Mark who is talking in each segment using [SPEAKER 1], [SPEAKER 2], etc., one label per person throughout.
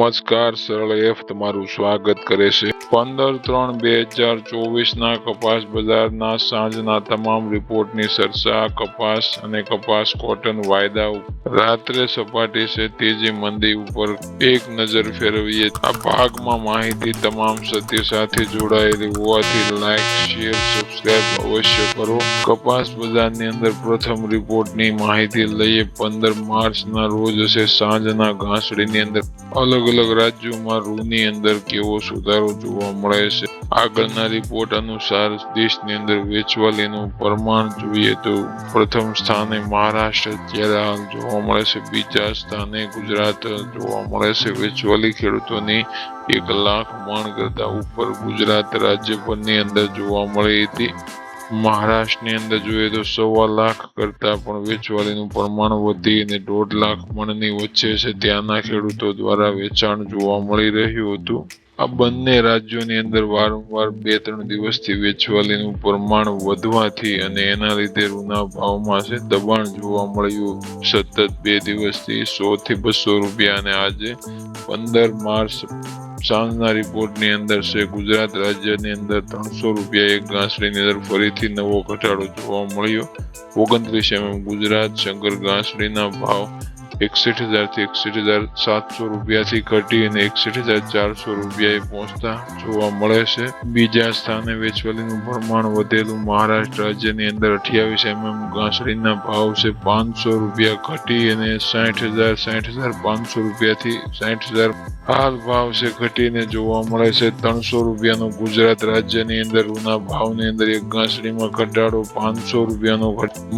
[SPEAKER 1] નમસ્કાર, સરળ એફ તમારું સ્વાગત કરે છે. પંદર ત્રણ બે હજાર ચોવીસ ના કપાસ બજારના સાંજના તમામ રિપોર્ટની ચર્ચા, કપાસ અને કપાસ કોટન વાયદા રાત્રે સપાટી છે તેજી મંદી ઉપર એક નજર ફેરવીએ. આ ભાગમાં માહિતી તમામ સત્ય સાથે જોડાયેલી હોવાથી લાઈક શેર સબસ્ક્રાઇબ અવશ્ય કરો. કપાસ બજારની અંદર પ્રથમ રિપોર્ટની માહિતી લઈએ. પંદર માર્ચના રોજ હશે સાંજના ઘાસડીની અંદર. અલગ અલગ રાજ્યોમાં રૂની અંદર કેવો સુધારો જોવા મળે છે? આગળના રિપોર્ટ અનુસાર દેશની અંદર વેચવાલીનું પ્રમાણ જોઈએ તો પ્રથમ સ્થાને મહારાષ્ટ્ર અત્યારે હાલ જોવા મળે છે, બીજા સ્થાને ગુજરાત જોવા મળે છે. વેચવાલી ખેડૂતોની એક લાખ મણ કરતા ઉપર ગુજરાત રાજ્યભરની અંદર જોવા મળી હતી. મહારાષ્ટ્રની અંદર જોઈએ તો સવા લાખ કરતા પણ વેચવાલીનું પ્રમાણ વધી અને દોઢ લાખ મણની વચ્ચે છે. ત્યાંના ખેડૂતો દ્વારા વેચાણ જોવા મળી રહ્યું હતું. આ બંને રાજ્યોની અંદર વારંવાર બે ત્રણ દિવસથી વેચવાલીનું પ્રમાણ વધવાથી અને એના લીધે રૂના ભાવમાં છે દબાણ જોવા મળ્યું. સતત બે દિવસથી સો થી બસો રૂપિયા અને આજે પંદર માર્ચ સાંજના રિપોર્ટની અંદર છે, ગુજરાત રાજ્યની અંદર ત્રણસો રૂપિયા એક ઘાસડીની અંદર ફરીથી નવો ઘટાડો જોવા મળ્યો. ઓગણત્રીસ એમએમ ગુજરાત, શંકર ઘાસડીના ભાવ એકસઠ હજારથી એકસઠ હજાર સાતસો રૂપિયાથી ઘટી અને એકસઠ હજાર ચારસો રૂપિયાએ પહોંચતા જોવા મળે છે. બીજા સ્થાને વેચવાલીનું પ્રમાણ વધેલું મહારાષ્ટ્ર રાજ્યની અંદર અઠ્યાવીસ એમએમ ઘાસડીના ભાવ છે પાંચસો રૂપિયા ઘટી અને સાઠ હજાર સાઠ હજાર પાંચસો રૂપિયાથી સાઠ હજાર. હાલ ભાવ છે ઘટીને જોવા મળે છે ત્રણસો રૂપિયાનો. ગુજરાત રાજ્યની અંદર રૂના ભાવની અંદર એક ઘાસડીમાં ઘટાડો પાંચસો રૂપિયાનો.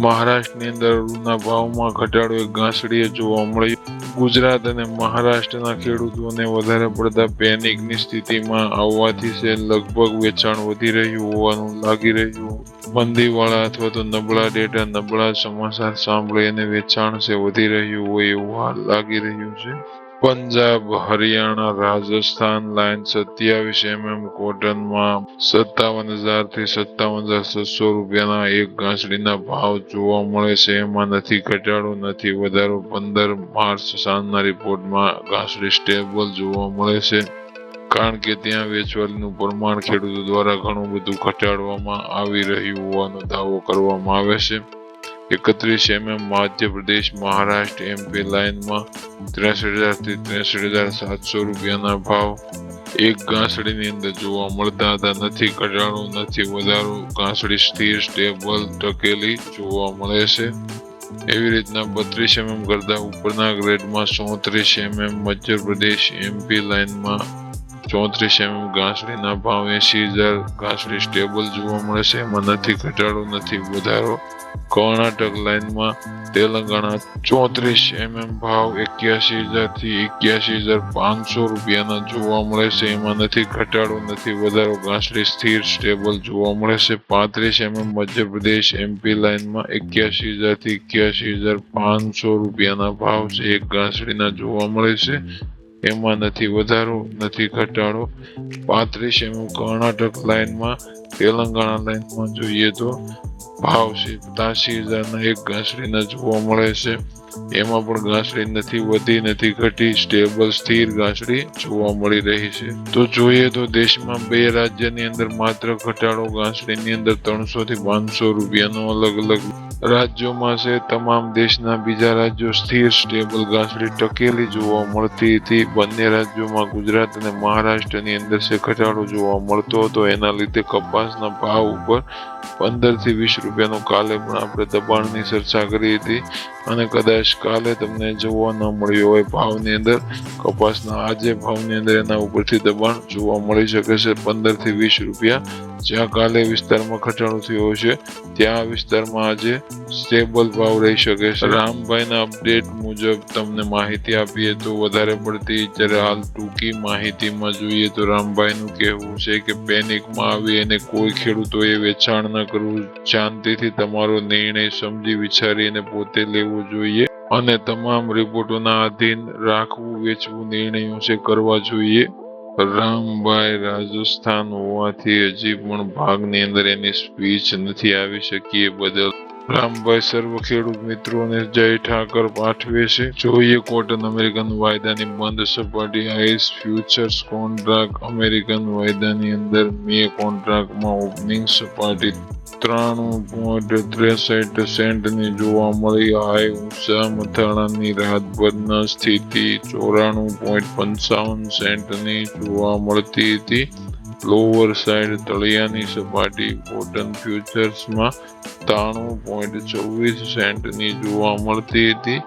[SPEAKER 1] મહારાષ્ટ્રની અંદર રૂના ભાવમાં ઘટાડો એક ઘાસડીએ જોવા મળ્યો. ગુજરાત અને મહારાષ્ટ્રના ખેડૂતોને વધારે પડતા પેનિકની સ્થિતિમાં આવવાથી છે લગભગ વેચાણ વધી રહ્યું હોવાનું લાગી રહ્યું. મંદીવાળા અથવા તો નબળા ડેટા, નબળા સમાચાર સાંભળી અને વેચાણ છે વધી રહ્યું હોય એવું હાલ લાગી રહ્યું છે. પંજાબ, હરિયાણા, રાજસ્થાન, લાઇન સત્યાવીસ એમએમ, કોટનમાં સત્તાવન હજારથી સત્તાવન હજાર છસો રૂપિયાના એક ઘાસડીના ભાવ જોવા મળે છે. એમાં નથી ઘટાડો, નથી વધારો. પંદર માર્ચ સાંજના રિપોર્ટમાં ઘાસડી સ્ટેબલ જોવા મળે છે. કારણ કે ત્યાં વેચવાલીનું પ્રમાણ ખેડૂતો દ્વારા ઘણું બધું ઘટાડવામાં આવી રહ્યું હોવાનો દાવો કરવામાં આવે છે. એકત્રીસ એમએમ મધ્યપ્રદેશ મહારાષ્ટ્ર એમપી લાઇનમાં ત્રેસઠ હજારથી ત્રેસઠ હજાર સાતસો રૂપિયાના ભાવ. એક ઘાસડીની અંદર જોવા મળતા હતા. નથી ઘટાડો નથી વધારો. ઘાસડી સ્થિર, સ્ટેબલ, ટકેલી જોવા મળે છે. એવી રીતના બત્રીસ એમએમ કરતા ઉપરના ગ્રેડમાં ચોત્રીસ એમએમ મધ્યપ્રદેશ એમપી લાઇનમાં ચોત્રીસ એમએમ ઘાસડીના ભાવ એસી હજાર ઘાસડી સ્ટેબલ જોવા મળે છે, એમાં નથી, ઘટાડો નથી, વધારો. કર્ણાટક લાઇનમાં તેલંગાણા ચોત્રીસ એમએમ ભાવ એક્યાસી હજારથી એક્યાસી હજાર પાંચસો રૂપિયાના જોવા મળે છે, એમાં નથી, ઘટાડો નથી, વધારો. ઘાસડી સ્થિર સ્ટેબલ જોવા મળે છે, પાંત્રીસ એમએમ મધ્યપ્રદેશ એમપી લાઇનમાં એક્યાસી હજારથી એક્યાસી હજાર પાંચસો રૂપિયાના ભાવ છે, એક ઘાસડીના જોવા મળે છે. એમાં નથી વધારો, નથી ઘટાડો. પાંત્રીસ એમએમ કર્ણાટક લાઇનમાં, તેલંગાણા લાઇનમાં જોઈએ તો ભાવ છે પચાસી હજારના એક ઘાસડીના જોવા મળે છે. એમાં પણ ઘાસડી નથી વધી, નથી ઘટી, સ્ટેબલ, સ્થિર ઘાસડી જોવા મળી રહી છે. તો જોઈએ તો દેશમાં બે રાજ્યની અંદર માત્ર ઘટાડો, ઘાસડીની અંદર ત્રણસો થી પાંચસો રૂપિયાનો અલગ અલગ રાજ્યોમાં છે તમામ દેશના બીજા રાજ્યો સ્થિર સ્ટેબલ ઘાસડી ટકેલી જોવા મળતી હતી. બંને રાજ્યોમાં ગુજરાત અને મહારાષ્ટ્રની અંદર છે ઘટાડો જોવા મળતો હતો. એના લીધે કપાસના ભાવ ઉપર પંદરથી વીસ રૂપિયાનું કાલે પણ આપણે દબાણની ચર્ચા કરી હતી અને કદાચ કાલે તમને જોવા ન મળ્યું હોય ભાવની અંદર, કપાસના આજે ભાવની અંદર એના ઉપરથી દબાણ જોવા મળી શકે છે પંદરથી વીસ રૂપિયા. જ્યાં કાલે વિસ્તારમાં ઘટાડો થયો છે ત્યાં વિસ્તારમાં આજે સ્ટેબલ ભાવ રહી શકે છે. રામભાઈના અપડેટ મુજબ તમને માહિતી આપીએ તો વધારે પડતી જ્યારે હાલ ટૂંકી માહિતીમાં જોઈએ તો રામભાઈનું કહેવું છે કે પેનિકમાં આવી અને કોઈ ખેડૂતોએ વેચાણ ન કરવું, શાંતિથી તમારો નિર્ણય સમજી વિચારીને પોતે લેવો જોઈએ અને તમામ રિપોર્ટોના આધીન રાખવું, વેચવું, નિર્ણયો છે કરવા જોઈએ. રામભાઈ રાજસ્થાન હોવાથી હજી પણ ભાગની અંદર એની સ્પીચ નથી આવી શકી બદલ રામભાઈ સર્વ ખેડૂત મિત્રોને જય ઠાકર પાઠવે છે. જોઈએ કોટન અમેરિકન વાયદાની બંધ સપાટી આઈસ ફ્યુચર્સ કોન્ટ્રાક્ટ. અમેરિકન વાયદાની અંદર મે કોન્ટ્રાક્ટમાં ઓપનિંગ સપાટી ત્રાણું પોઈન્ટ ત્રેસઠ સેન્ટની જોવા મળી. હાઈ ઊંચા મથાણાની રાતભરના સ્થિતિ ચોરાણું પોઈન્ટ પંચાવન સેન્ટની જોવા મળતી હતી. લોઅર સાઈડ તળિયાની સપાટી કોટન ફ્યુચર્સમાં ત્રાણું પોઈન્ટ ચોવીસ સેન્ટની જોવા મળતી હતી.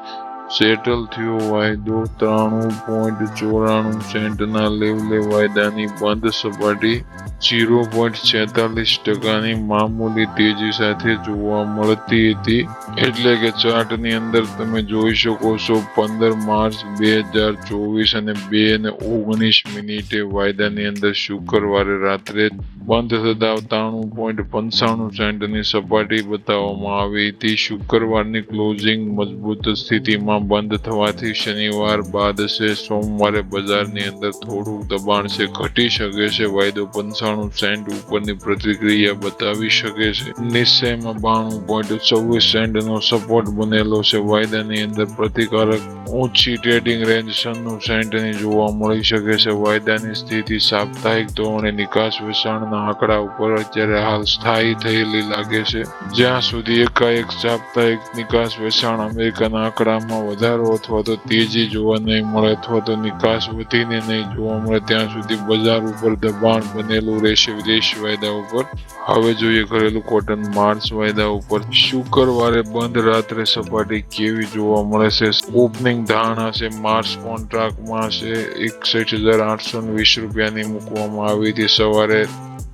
[SPEAKER 1] સેટલ થયો વાયદો ત્રાણું પોઈન્ટ ચોરાણું સેન્ટના લેવલે વાયદાની બંધ સપાટી જીરો પોઈન્ટ છેતાલીસ ટકાની મામૂલી તેજી સાથે જોવા મળતી હતી. એટલે કે ચાર્ટની અંદર તમે જોઈ શકો છો પંદર માર્ચ બે હજાર ચોવીસ અને બે ને ઓગણીસ મિનિટે વાયદાની અંદર શુક્રવારે રાત્રે બંધ થતા ત્રાણું પોઈન્ટ પંચાણું સેન્ટની સપાટી બતાવવામાં આવી હતી. શુક્રવારની ક્લોઝિંગ મજબૂત સ્થિતિમાં બંધ થવાથી શનિવાર બાદ છે સોમવારે બજારની અંદર થોડું દબાણ છે, ઘટી શકે છે, વાયદો પંચાણું સેન્ટ ઉપરની પ્રતિક્રિયા બતાવી શકે છે. નિશ્ચયમાં બાણું પોઈન્ટ ચોવીસ સેન્ટનો સપોર્ટ બનેલો છે. વાયદાની અંદર પ્રતિકારક ઊંચી ટ્રેડિંગ રેન્જ છન્નું સેન્ટની જોવા મળી શકે છે. વાયદાની સ્થિતિ સાપ્તાહિક ધોરણે નિકાસ વેચાણના આંકડા ઉપર અત્યારે હાલ સ્થાયી થયેલી લાગે છે. જ્યાં સુધી એકાએક સાપ્તાહિક નિકાસ વેચાણ અમેરિકાના આંકડામાં વધારો અથવા તો તેજી જોવા નહીં મળે અથવા તો નિકાસ વધીને નહીં જોવા મળે, ત્યાં સુધી બજાર ઉપર દબાણ બનેલું રહેશે વિદેશી વાયદા ઉપર. હવે જોઈએ ઘરેલું કોટન માર્ચ વાયદા ઉપર. શુક્રવારે બંધ, રાત્રે સપાટી કેવી જોવા મળે છે? ઓપનિંગ ધારણા છે માર્ચ કોન્ટ્રાક્ટમાં છે, એકસઠ હજાર આઠસો વીસ રૂપિયાની મૂકવામાં આવી હતી. સવારે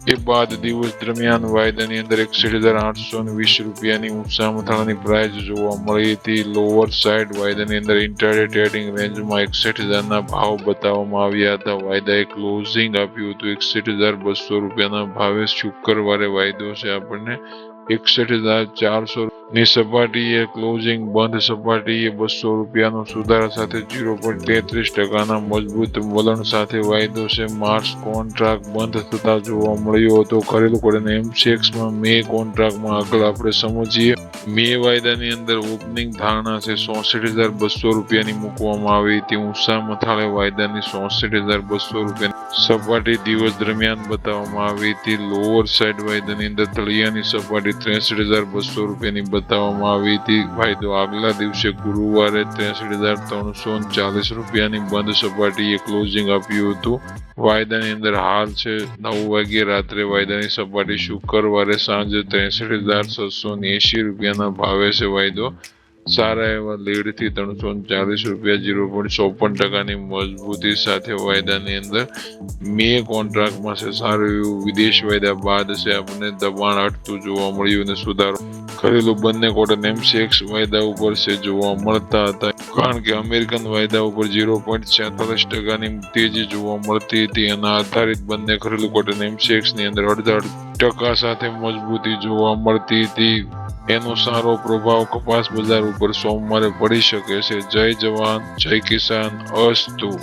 [SPEAKER 1] એ બાદ દિવસ દરમિયાન વાયદાની અંદર એક હજાર આઠસો વીસ રૂપિયાની ઊંચા મથાળાની પ્રાઇસ જોવા મળી હતી. લોઅર સાઇડ વાયદાની અંદર ઇન્ટરડે ટ્રેડિંગ રેન્જમાં એકસઠ હજારના ભાવ બતાવવામાં આવ્યા હતા. વાયદાએ ક્લોઝિંગ આપ્યું હતું. એકસઠ હજાર બસો રૂપિયાના ભાવે શુક્રવારે વાયદો છે. આપણને એકસઠ હજાર ચારસો ની સપાટીએ ક્લોઝિંગ બંધ સપાટીએ બસો રૂપિયાનો સુધારા સાથે જીરો પોઈન્ટ તેત્રીસ ટકાના મજબૂત વલણ સાથે વાયદો છે. માર્ચ કોન્ટ્રાક્ટ બંધ થતા જોવા મળ્યો હતો. ઘરેલું કોડન એમસીએક્સમાં મે કોન્ટ્રાક્ટમાં આગળ આપણે સમજીએ. મે વાયદાની અંદર ઓપનિંગ ધારણા છે. ચોસઠ હજાર બસો રૂપિયાની મૂકવામાં આવી હતી. ઊંચા મથાળે વાયદાની ચોસઠ હજાર બસો રૂપિયાની સપાટી દિવસ દરમિયાન બતાવવામાં આવી હતી. લોઅર સાઈડ વાયદાની અંદર તળિયાની સપાટી ત્રેસઠ હજાર બસો રૂપિયાની બતાવવામાં આવી હતી. ફાયદો આગલા દિવસે ગુરુવારે ત્રેસઠ હજાર ત્રણસો ચાલીસ રૂપિયાની બંધ સપાટીએ ક્લોઝિંગ આપ્યું હતું. વાયદાની અંદર હાલ છે નવ વાગ્યે રાત્રે વાયદાની સપાટી શુક્રવારે સાંજે ત્રેસઠ હજાર છસો એંશી રૂપિયાના ભાવે છે વાયદો. સારા એવા લીડથી ત્રણસો ચાલીસ રૂપિયા જીરો પોઈન્ટ ચોપન ટકાની મજબૂતી સાથે વાયદાની અંદર મે કોન્ટ્રાક્ટમાં છે. સારું એવું વિદેશ વાયદા બાદ છે. આપણને દબાણ હટતું જોવા મળ્યું અને સુધારો કરેલું બંને કોટન એમસીએક્સ વાયદા ઉપર છે જોવા મળતા હતા. કારણ કે અમેરિકન વાયદા ઉપર ઝીરો પોઈન્ટ છેતાલીસ ટકાની તેજી જોવા મળતી હતી એના આધારિત બંને ઘરેલું કોટન એમ ની અંદર અડધા ટકા સાથે મજબૂતી જોવા મળતી હતી. એનો સારો પ્રભાવ કપાસ બજાર ઉપર સોમવારે પડી શકે છે. જય જવાન, જય કિસાન, અસ્તુ.